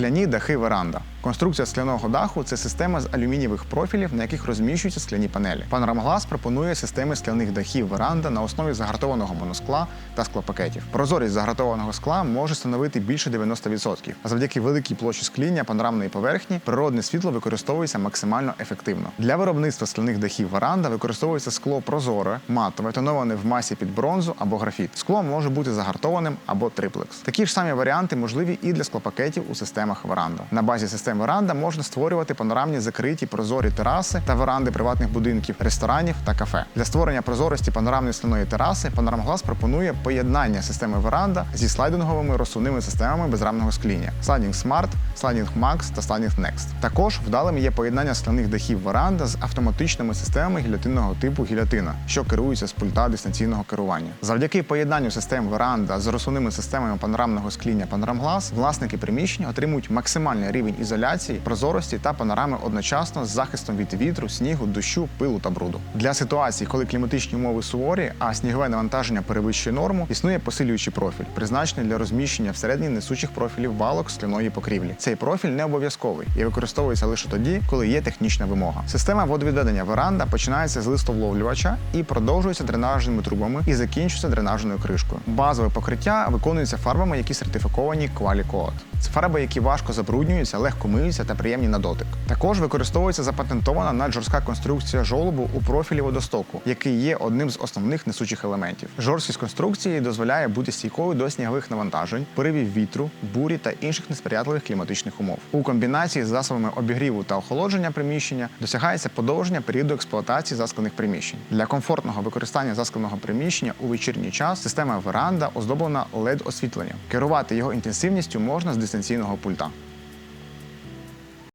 Скляні дахи веранда. Конструкція скляного даху це система з алюмінієвих профілів, на яких розміщуються скляні панелі. Панорамглас пропонує системи скляних дахів веранда на основі загартованого моноскла та склопакетів. Прозорість загартованого скла може становити більше 90%. А завдяки великій площі скління панорамної поверхні природне світло використовується максимально ефективно. Для виробництва скляних дахів веранда використовується скло прозоре, матове, тоноване в масі під бронзу або графіт. Скло може бути загартованим або триплекс. Такі ж самі варіанти можливі і для склопакетів у системах веранда. На базі систем веранда можна створювати панорамні закриті прозорі тераси та веранди приватних будинків, ресторанів та кафе. Для створення прозорості панорамної скляної тераси Панорамглас пропонує поєднання системи веранда зі слайдинговими розсувними системами безрамного скління Sliding Smart, Sliding Max та Sliding Next. Також вдалим є поєднання скляних дахів веранда з автоматичними системами гільотинного типу гільотина, що керуються з пульта дистанційного керування. Завдяки поєднанню систем веранда з розсувними системами панорамного скління Panoramglass власники приміщень отримують максимальний рівень ізоляції, прозорості та панорами одночасно з захистом від вітру, снігу, дощу, пилу та бруду. Для ситуації, коли кліматичні умови суворі, а снігове навантаження перевищує норму, існує посилюючий профіль, призначений для розміщення всередині несучих профілів балок скляної покрівлі. Цей профіль не обов'язковий і використовується лише тоді, коли є технічна вимога. Система водовідведення веранда починається з листовловлювача і продовжується дренажними трубами і закінчується дренажною кришкою. Базове покриття виконується фарбами, які сертифіковані Quali-Coat. Це фарби, які важко забруднюються, легко миються та приємні на дотик. Також використовується запатентована наджорстка конструкція жолобу у профілі водостоку, який є одним з основних несучих елементів. Жорсткість конструкції дозволяє бути стійкою до снігових навантажень, поривів вітру, бурі та інших несприятливих кліматичних умов. У комбінації з засобами обігріву та охолодження приміщення досягається подовження періоду експлуатації засклених приміщень. Для комфортного використання заскленого приміщення у вечірній час система веранда оздоблена led освітленням. Керувати його інтенсивністю можна з дистанційного пульта. Fulton.